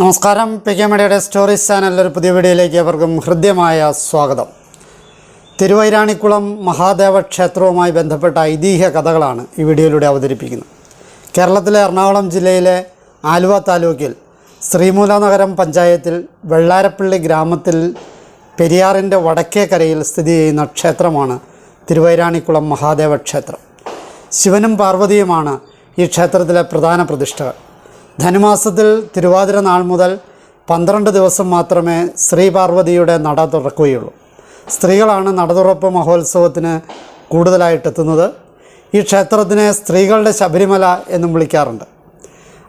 നമസ്കാരം. P K മീഡിയയുടെ stories ചാനലിലെ ഒരു പുതിയ വീഡിയോയിലേക്ക് അവർക്കും ഹൃദ്യമായ സ്വാഗതം. തിരുവൈരാണിക്കുളം മഹാദേവ ക്ഷേത്രവുമായി ബന്ധപ്പെട്ട ഐതിഹ്യ കഥകളാണ് ഈ വീഡിയോയിലൂടെ അവതരിപ്പിക്കുന്നത്. കേരളത്തിലെ എറണാകുളം ജില്ലയിലെ ആലുവ താലൂക്കിൽ ശ്രീമൂല നഗരം പഞ്ചായത്തിൽ വെള്ളാരപ്പള്ളി ഗ്രാമത്തിൽ പെരിയാറിന്റെ വടക്കേ കരയിൽ സ്ഥിതി ചെയ്യുന്ന ക്ഷേത്രമാണ് തിരുവൈരാണിക്കുളം മഹാദേവ ക്ഷേത്രം. ശിവനും പാർവതിയുമാണ് ഈ ക്ഷേത്രത്തിലെ പ്രധാന പ്രതിഷ്ഠകൾ. ധനുമാസത്തിൽ തിരുവാതിര നാൾ മുതൽ പന്ത്രണ്ട് ദിവസം മാത്രമേ ശ്രീ പാർവതിയുടെ നട തുറക്കുകയുള്ളൂ. സ്ത്രീകളാണ് നട തുറപ്പ് മഹോത്സവത്തിന് കൂടുതലായിട്ടെത്തുന്നത്. ഈ ക്ഷേത്രത്തിനെ സ്ത്രീകളുടെ ശബരിമല എന്നും വിളിക്കാറുണ്ട്.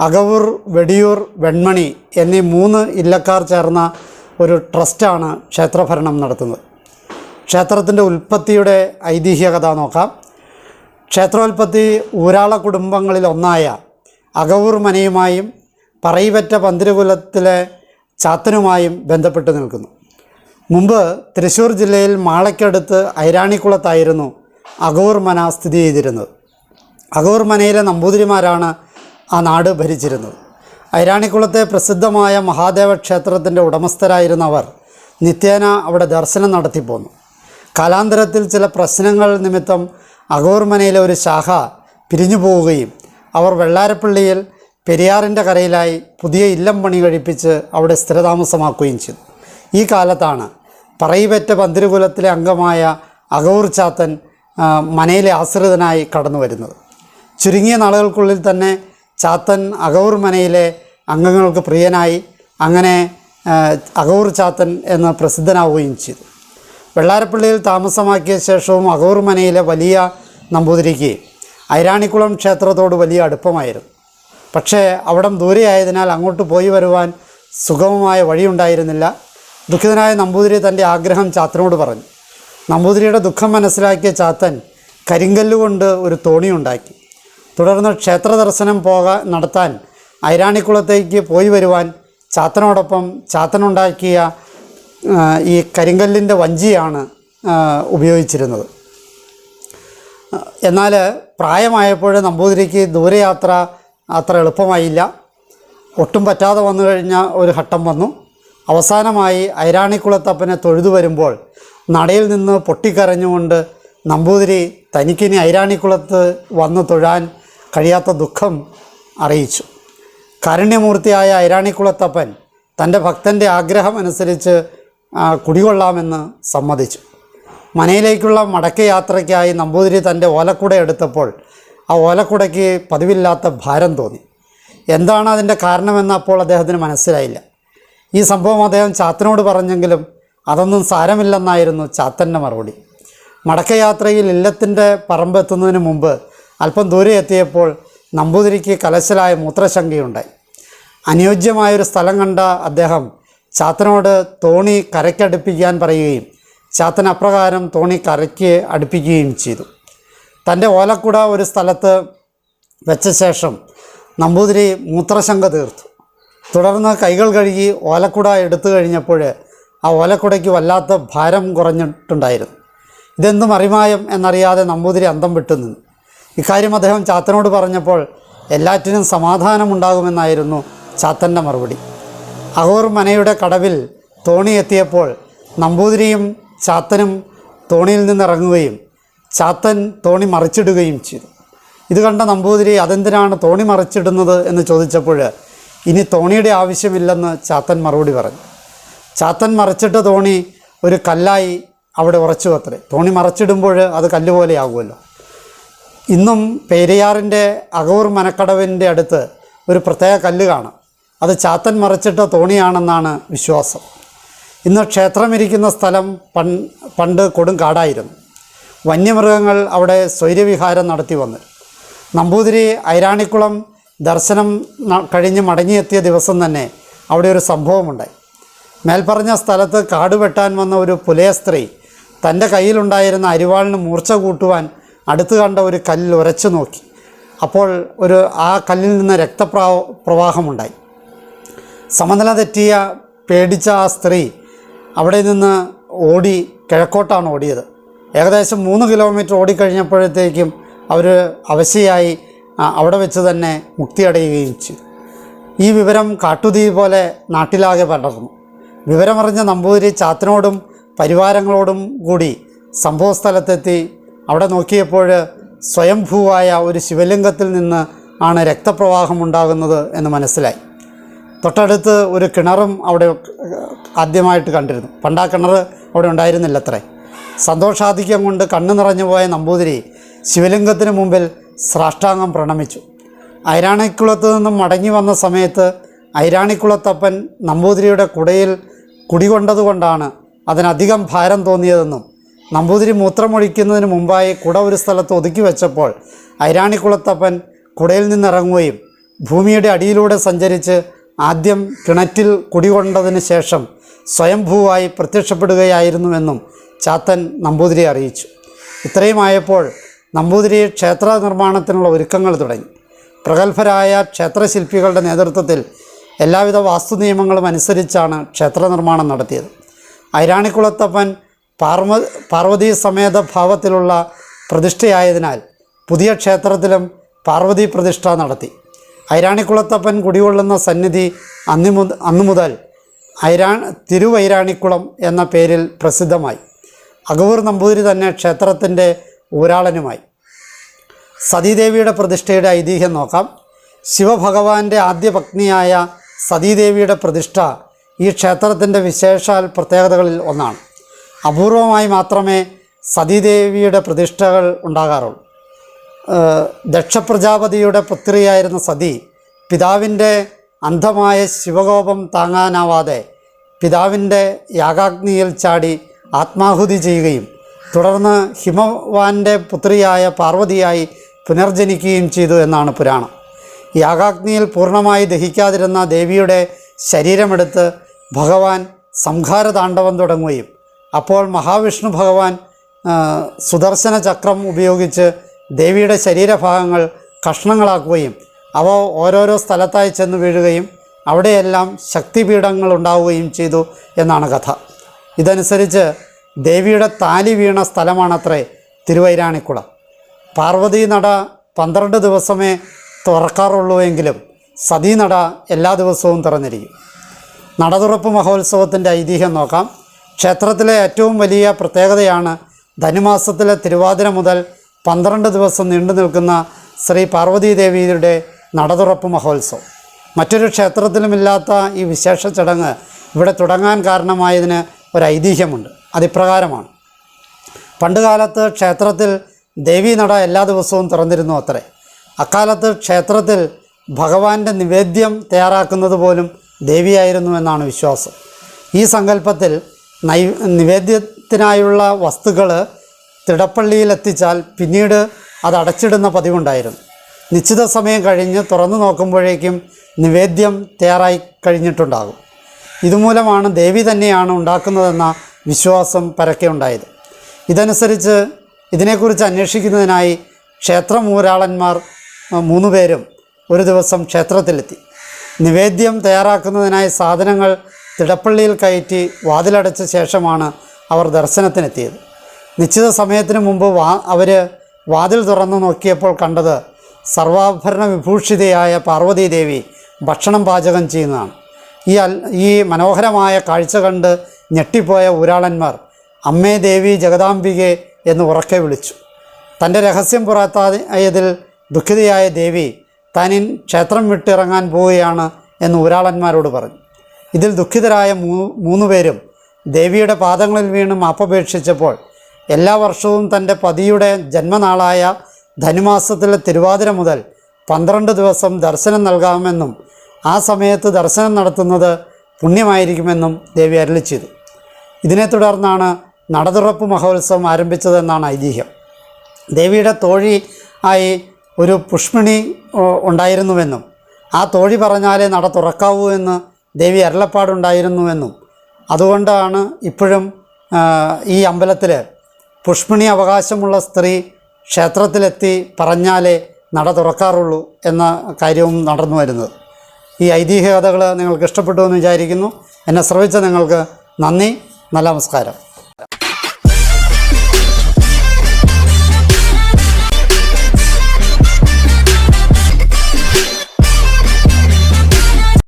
അകവൂർ വെടിയൂർ വെൺമണി എന്നീ മൂന്ന് ഇല്ലക്കാർ ചേർന്ന ഒരു ട്രസ്റ്റാണ് ക്ഷേത്രഭരണം നടത്തുന്നത്. ക്ഷേത്രത്തിന്റെ ഉൽപ്പത്തിയുടെ ഐതിഹ്യകഥ നോക്കാം. ക്ഷേത്രോൽപ്പത്തി ഊരാള കുടുംബങ്ങളിൽ ഒന്നായ അകവൂർ മനയുമായും പറയിപറ്റ പന്തിരുകുലത്തിലെ ചാത്തനുമായും ബന്ധപ്പെട്ട് നിൽക്കുന്നു. മുമ്പ് തൃശ്ശൂർ ജില്ലയിൽ മാളയ്ക്കടുത്ത് ഐരാണിക്കുളത്തായിരുന്നു അകവൂർ മന സ്ഥിതി ചെയ്തിരുന്നത്. അകവൂർ മനയിലെ നമ്പൂതിരിമാരാണ് ആ നാട് ഭരിച്ചിരുന്നത്. ഐരാണിക്കുളത്തെ പ്രസിദ്ധമായ മഹാദേവ ക്ഷേത്രത്തിന്റെ ഉടമസ്ഥരായിരുന്ന അവർ നിത്യേന അവിടെ ദർശനം നടത്തിപ്പോന്നു കാലാന്തരത്തിൽ ചില പ്രശ്നങ്ങൾ നിമിത്തം അകവൂർ മനയിലെ ഒരു ശാഖ പിരിഞ്ഞു പോവുകയും അവർ വെള്ളാരപ്പള്ളിയിൽ പെരിയാറിന്റെ കരയിലായി പുതിയ ഇല്ലം പണി കഴിപ്പിച്ച് അവിടെ സ്ഥിരതാമസമാക്കുകയും ചെയ്തു. ഈ കാലത്താണ് പറയിപെറ്റ പന്തിരുകുലത്തിലെ അംഗമായ അകവൂർ ചാത്തൻ മനയിലെ ആശ്രിതനായി കടന്നു വരുന്നത്. ചുരുങ്ങിയ നാളുകൾക്കുള്ളിൽ തന്നെ ചാത്തൻ അകവൂർ മനയിലെ അംഗങ്ങൾക്ക് പ്രിയനായി അങ്ങനെ അഗൂർ ചാത്തൻ എന്ന് പ്രസിദ്ധനാവുകയും ചെയ്തു. വെള്ളാരപ്പള്ളിയിൽ താമസമാക്കിയ ശേഷവും അകവൂർ മനയിലെ വലിയ നമ്പൂതിരിക്ക് ഐരാണിക്കുളം ക്ഷേത്രത്തോട് വലിയ അടുപ്പമായിരുന്നു. പക്ഷേ അവിടം ദൂരെയായതിനാൽ അങ്ങോട്ട് പോയി വരുവാൻ സുഗമമായ വഴിയുണ്ടായിരുന്നില്ല. ദുഃഖിതനായ നമ്പൂതിരി തന്റെ ആഗ്രഹം ചാത്തനോട് പറഞ്ഞു. നമ്പൂതിരിയുടെ ദുഃഖം മനസ്സിലാക്കിയ ചാത്തൻ കരിങ്കല്ലുകൊണ്ട് ഒരു തോണിയുണ്ടാക്കി. തുടർന്ന് ക്ഷേത്ര ദർശനം പോകാൻ നടത്താൻ ഐരാണിക്കുളത്തേക്ക് പോയി വരുവാൻ ചാത്തനോടൊപ്പം ചാത്തനുണ്ടാക്കിയ ഈ കരിങ്കല്ലിന്റെ വഞ്ചിയാണ് ഉപയോഗിച്ചിരുന്നത്. എന്നാൽ പ്രായമായപ്പോൾ നമ്പൂതിരിക്ക് ദൂരയാത്ര അത്ര എളുപ്പമായില്ല. ഒട്ടും പറ്റാതെ വന്നു കഴിഞ്ഞ ഒരു ഘട്ടം വന്നു. അവസാനമായി ഐരാണിക്കുളത്തപ്പനെ തൊഴുതു വരുമ്പോൾ നടയിൽ നിന്ന് പൊട്ടിക്കരഞ്ഞുകൊണ്ട് നമ്പൂതിരി തനിക്കിനി ഐരാണിക്കുളത്ത് വന്ന് തൊഴാൻ കഴിയാത്ത ദുഃഖം അറിയിച്ചു. കാരുണ്യമൂർത്തിയായ ഐരാണിക്കുളത്തപ്പൻ തന്റെ ഭക്തന്റെ ആഗ്രഹം അനുസരിച്ച് ആ, കുടികൊള്ളാമെന്ന് സമ്മതിച്ചു. മനയിലേക്കുള്ള മടക്കയാത്രയ്ക്കായി നമ്പൂതിരി തന്റെ ഓലക്കുട എടുത്തപ്പോൾ ആ ഓലക്കുടയ്ക്ക് പതിവില്ലാത്ത ഭാരം തോന്നി. എന്താണ് അതിന്റെ കാരണമെന്ന് അപ്പോൾ അദ്ദേഹത്തിന് മനസ്സിലായില്ല. ഈ സംഭവം അദ്ദേഹം ചാത്തനോട് പറഞ്ഞെങ്കിലും അതൊന്നും സാരമില്ലെന്നായിരുന്നു ചാത്തന്റെ മറുപടി. മടക്കയാത്രയിൽ ഇല്ലത്തിന്റെ പറമ്പെത്തുന്നതിന് മുമ്പ് അല്പം ദൂരെ എത്തിയപ്പോൾ നമ്പൂതിരിക്ക് കലശലായ മൂത്രശങ്കയുണ്ടായി. അനുയോജ്യമായൊരു സ്ഥലം കണ്ട അദ്ദേഹം ചാത്തനോട് തോണി കരയ്ക്കടുപ്പിക്കാൻ പറയുകയും ചാത്തൻ അപ്രകാരം തോണി കരയ്ക്ക് അടുപ്പിക്കുകയും ചെയ്തു. തന്റെ ഓലക്കുട ഒരു സ്ഥലത്ത് വെച്ച ശേഷം നമ്പൂതിരി മൂത്രശങ്ക തീർത്തു. തുടർന്ന് കൈകൾ കഴുകി ഓലക്കുട എടുത്തു കഴിഞ്ഞപ്പോൾ ആ ഓലക്കുടയ്ക്ക് വല്ലാത്ത ഭാരം കുറഞ്ഞിട്ടുണ്ടായിരുന്നു. ഇതെന്തും അറിമായം എന്നറിയാതെ നമ്പൂതിരി അന്തം വിട്ടു നിന്നു. ഇക്കാര്യം അദ്ദേഹം ചാത്തനോട് പറഞ്ഞപ്പോൾ എല്ലാറ്റിനും സമാധാനമുണ്ടാകുമെന്നായിരുന്നു ചാത്തന്റെ മറുപടി. അഹോർ മനയുടെ കടവിൽ തോണി എത്തിയപ്പോൾ നമ്പൂതിരിയും ചാത്തനും തോണിയിൽ നിന്ന് ഇറങ്ങുകയും ചാത്തൻ തോണി മറിച്ചിടുകയും ചെയ്തു. ഇത് കണ്ട നമ്പൂതിരി അതെന്തിനാണ് തോണി മറിച്ചിടുന്നത് എന്ന് ചോദിച്ചപ്പോൾ ഇനി തോണിയുടെ ആവശ്യമില്ലെന്ന് ചാത്തൻ മറുപടി പറഞ്ഞു. ചാത്തൻ മറിച്ചിട്ട തോണി ഒരു കല്ലായി അവിടെ ഉറച്ചു അത്രേ. തോണി മറച്ചിടുമ്പോൾ അത് കല്ല് പോലെയാകുമല്ലോ ഇന്നും പേരിയാറിന്റെ അകവൂർ മനക്കടവിന്റെ അടുത്ത് ഒരു പ്രത്യേക കല്ല് കാണാം. അത് ചാത്തൻ മറിച്ചിട്ട തോണിയാണെന്നാണ് വിശ്വാസം. ഇന്ന് ക്ഷേത്രമിരിക്കുന്ന സ്ഥലം പൺ പണ്ട് കൊടുങ്കാടായിരുന്നു വന്യമൃഗങ്ങൾ അവിടെ സ്വൈര്യവിഹാരം നടത്തി വന്നു. നമ്പൂതിരി ഐരാണിക്കുളം ദർശനം കഴിഞ്ഞ് മടങ്ങിയെത്തിയ ദിവസം തന്നെ അവിടെ ഒരു സംഭവമുണ്ടായി. മേൽപ്പറഞ്ഞ സ്ഥലത്ത് കാട് വെട്ടാൻ വന്ന ഒരു പുലയ സ്ത്രീ തന്റെ കയ്യിലുണ്ടായിരുന്ന അരിവാളിന് മൂർച്ച കൂട്ടുവാൻ അടുത്ത് കണ്ട ഒരു കല്ലിൽ ഉരച്ചു നോക്കി. അപ്പോൾ ഒരു ആ കല്ലിൽ നിന്ന് രക്തപ്രാ പ്രവാഹമുണ്ടായി. സമനില തെറ്റിയ പേടിച്ച ആ സ്ത്രീ അവിടെ നിന്ന് ഓടി കിഴക്കോട്ടാണ് ഓടിയത്. ഏകദേശം മൂന്ന് കിലോമീറ്റർ ഓടിക്കഴിഞ്ഞപ്പോഴത്തേക്കും അവർ അവശയായി അവിടെ വെച്ച് തന്നെ മുക്തിയടയുകയും ചെയ്തു. ഈ വിവരം കാട്ടുതീ പോലെ നാട്ടിലാകെ പടർന്നു. വിവരമറിഞ്ഞ നമ്പൂതിരി ചാത്തനോടും പരിവാരങ്ങളോടും കൂടി സംഭവസ്ഥലത്തെത്തി അവിടെ നോക്കിയപ്പോൾ സ്വയംഭൂവായ ഒരു ശിവലിംഗത്തിൽ നിന്ന് ആണ് രക്തപ്രവാഹം ഉണ്ടാകുന്നത് എന്ന് മനസ്സിലായി. തൊട്ടടുത്ത് ഒരു കിണറും അവിടെ ആദ്യമായിട്ട് കണ്ടിരുന്നു. പണ്ട് കിണർ അവിടെ ഉണ്ടായിരുന്നില്ല അത്രേ സന്തോഷാധിക്യം കൊണ്ട് കണ്ണു നിറഞ്ഞു പോയ നമ്പൂതിരി ശിവലിംഗത്തിന് മുമ്പിൽ സ്രാഷ്ടാംഗം പ്രണമിച്ചു. ഐരാണിക്കുളത്ത് നിന്നും മടങ്ങി വന്ന സമയത്ത് ഐരാണിക്കുളത്തപ്പൻ നമ്പൂതിരിയുടെ കുടയിൽ കുടികൊണ്ടതുകൊണ്ടാണ് അതിനധികം ഭാരം തോന്നിയതെന്നും നമ്പൂതിരി മൂത്രമൊഴിക്കുന്നതിന് മുമ്പായി കുട ഒരു സ്ഥലത്ത് ഒതുക്കി വെച്ചപ്പോൾ ഐരാണിക്കുളത്തപ്പൻ കുടയിൽ നിന്നിറങ്ങുകയും ഭൂമിയുടെ അടിയിലൂടെ സഞ്ചരിച്ച് ആദ്യം കിണറ്റിൽ കുടികൊണ്ടതിന് ശേഷം സ്വയംഭൂവായി പ്രത്യക്ഷപ്പെടുകയായിരുന്നുവെന്നും ചാത്തൻ നമ്പൂതിരി അറിയിച്ചു. ഇത്രയുമായപ്പോൾ നമ്പൂതിരി ക്ഷേത്ര നിർമ്മാണത്തിനുള്ള ഒരുക്കങ്ങൾ തുടങ്ങി. പ്രഗത്ഭരായ ക്ഷേത്രശില്പികളുടെ നേതൃത്വത്തിൽ എല്ലാവിധ വാസ്തു നിയമങ്ങളും അനുസരിച്ചാണ് ക്ഷേത്ര നിർമ്മാണം നടത്തിയത്. ഐരാണിക്കുളത്തപ്പൻ പാർവ പാർവതീ സമേത ഭാവത്തിലുള്ള പ്രതിഷ്ഠയായതിനാൽ പുതിയ ക്ഷേത്രത്തിലും പാർവതി പ്രതിഷ്ഠ നടത്തി. ഐരാണിക്കുളത്തപ്പൻ കുടികൊള്ളുന്ന സന്നിധി അന്നു മുതൽ അന്നു മുതൽ ഐരാ തിരുവൈരാണിക്കുളം എന്ന പേരിൽ പ്രസിദ്ധമായി. അകവൂർ നമ്പൂതിരി തന്നെ ക്ഷേത്രത്തിന്റെ ഊരാളനുമായി. സതീദേവിയുടെ പ്രതിഷ്ഠയുടെ ഐതിഹ്യം നോക്കാം. ശിവഭഗവാന്റെ ആദ്യ പത്നിയായ സതീദേവിയുടെ പ്രതിഷ്ഠ ഈ ക്ഷേത്രത്തിന്റെ വിശേഷാൽ പ്രത്യേകതകളിൽ ഒന്നാണ്. അപൂർവമായി മാത്രമേ സതീദേവിയുടെ പ്രതിഷ്ഠകൾ ഉണ്ടാകാറുള്ളൂ. ദക്ഷപ്രജാപതിയുടെ പുത്രിയായിരുന്ന സതി പിതാവിന്റെ അന്ധമായ ശിവകോപം താങ്ങാനാവാതെ പിതാവിന്റെ യാഗാഗ്നിയിൽ ചാടി ആത്മാഹുതി ചെയ്യുകയും തുടർന്ന് ഹിമവാന്റെ പുത്രിയായ പാർവതിയായി പുനർജനിക്കുകയും ചെയ്തു എന്നാണ് പുരാണം. യാഗാഗ്നിയിൽ പൂർണമായി ദഹിക്കാതിരുന്ന ദേവിയുടെ ശരീരമെടുത്ത് ഭഗവാൻ സംഹാരതാണ്ഡവം തുടങ്ങുകയും അപ്പോൾ മഹാവിഷ്ണു ഭഗവാൻ സുദർശന ചക്രം ഉപയോഗിച്ച് ദേവിയുടെ ശരീരഭാഗങ്ങൾ കഷ്ണങ്ങളാക്കുകയും അവ ഓരോരോ സ്ഥലത്തായി ചെന്ന് വീഴുകയും അവിടെയെല്ലാം ശക്തിപീഠങ്ങൾ ഉണ്ടാവുകയും ചെയ്തു എന്നാണ് കഥ. ഇതനുസരിച്ച് ദേവിയുടെ താലി വീണ സ്ഥലമാണത്രേ തിരുവൈരാണിക്കുളം. പാർവതി നട പന്ത്രണ്ട് ദിവസമേ തുറക്കാറുള്ളൂ എങ്കിലും സതീനട എല്ലാ ദിവസവും തുറന്നിരിക്കും. നടതുറപ്പ് മഹോത്സവത്തിന്റെ ഐതിഹ്യം നോക്കാം. ക്ഷേത്രത്തിലെ ഏറ്റവും വലിയ പ്രത്യേകതയാണ് ധനുമാസത്തിലെ തിരുവാതിര മുതൽ പന്ത്രണ്ട് ദിവസം നീണ്ടു നിൽക്കുന്ന ശ്രീ പാർവതീദേവിയുടെ നടതുറപ്പ് മഹോത്സവം. മറ്റൊരു ക്ഷേത്രത്തിലുമില്ലാത്ത ഈ വിശേഷ ചടങ്ങ് ഇവിടെ തുടങ്ങാൻ കാരണമായതിന് ഒരു ഐതിഹ്യമുണ്ട്. അതിപ്രകാരമാണ്. പണ്ടുകാലത്ത് ക്ഷേത്രത്തിൽ ദേവീ നട എല്ലാ ദിവസവും തുറന്നിരുന്നു അത്രേ. അക്കാലത്ത് ക്ഷേത്രത്തിൽ ഭഗവാന്റെ നിവേദ്യം തയ്യാറാക്കുന്നത് പോലും ദേവിയായിരുന്നു എന്നാണ് വിശ്വാസം. ഈ സങ്കല്പത്തിൽ നൈ നിവേദ്യത്തിനായുള്ള വസ്തുക്കൾ തിടപ്പള്ളിയിലെത്തിച്ചാൽ പിന്നീട് അത് അടച്ചിടുന്ന പതിവുണ്ടായിരുന്നു. നിശ്ചിത സമയം കഴിഞ്ഞ് തുറന്നു നോക്കുമ്പോഴേക്കും നിവേദ്യം തയ്യാറായി കഴിഞ്ഞിട്ടുണ്ടാകും. ഇതുമൂലമാണ് ദേവി തന്നെയാണ് ഉണ്ടാക്കുന്നതെന്ന വിശ്വാസം പരക്കെ ഉണ്ടായത് ഇതനുസരിച്ച് ഇതിനെക്കുറിച്ച് അന്വേഷിക്കുന്നതിനായി ക്ഷേത്രമൂരാളന്മാർ ഊരാളന്മാർ പേരും ഒരു ദിവസം ക്ഷേത്രത്തിലെത്തി. നിവേദ്യം തയ്യാറാക്കുന്നതിനായി സാധനങ്ങൾ തിടപ്പള്ളിയിൽ കയറ്റി വാതിലടച്ച ശേഷമാണ് അവർ ദർശനത്തിനെത്തിയത്. നിശ്ചിത സമയത്തിന് മുമ്പ് വാ അവർ വാതിൽ തുറന്നു നോക്കിയപ്പോൾ കണ്ടത് സർവാഭരണ വിഭൂഷിതയായ പാർവതീദേവി ഭക്ഷണം പാചകം ചെയ്യുന്നതാണ്. ഈ അൽ ഈ മനോഹരമായ കാഴ്ച കണ്ട് ഞെട്ടിപ്പോയ ഊരാളന്മാർ അമ്മേ ദേവി ജഗദാംബികെ എന്ന് ഉറക്കെ വിളിച്ചു. തന്റെ രഹസ്യം പുറത്തായതിൽ ദുഃഖിതയായ ദേവി താനിൻ ക്ഷേത്രം വിട്ടിറങ്ങാൻ പോവുകയാണ് എന്ന് ഊരാളന്മാരോട് പറഞ്ഞു. ഇതിൽ ദുഃഖിതരായ മൂ പേരും ദേവിയുടെ പാദങ്ങളിൽ വീണ് മാപ്പപേക്ഷിച്ചപ്പോൾ എല്ലാ വർഷവും തന്റെ പതിയുടെ ജന്മനാളായ ധനുമാസത്തിലെ തിരുവാതിര മുതൽ പന്ത്രണ്ട് ദിവസം ദർശനം നൽകാമെന്നും ആ സമയത്ത് ദർശനം നടത്തുന്നത് പുണ്യമായിരിക്കുമെന്നും ദേവി അരളി ചെയ്തു. ഇതിനെ തുടർന്നാണ് നടതുറപ്പ് മഹോത്സവം ആരംഭിച്ചതെന്നാണ് ഐതിഹ്യം. ദേവിയുടെ തോഴി ആയി ഒരു പുഷ്മിണി ഉണ്ടായിരുന്നുവെന്നും ആ തോഴി പറഞ്ഞാലേ നട തുറക്കാവൂ എന്ന് ദേവി അരുളപ്പാടുണ്ടായിരുന്നുവെന്നും അതുകൊണ്ടാണ് ഇപ്പോഴും ഈ അമ്പലത്തിൽ പുഷ്മിണി അവകാശമുള്ള സ്ത്രീ ക്ഷേത്രത്തിലെത്തി പറഞ്ഞാലേ നട തുറക്കാറുള്ളൂ എന്ന കാര്യവും നടന്നു വരുന്നത്. ഈ ഐതിഹ്യ കഥകൾ നിങ്ങൾക്ക് ഇഷ്ടപ്പെട്ടു എന്ന് വിചാരിക്കുന്നു. എന്നെ ശ്രവിച്ച നിങ്ങൾക്ക് നന്ദി. നല്ല നമസ്കാരം.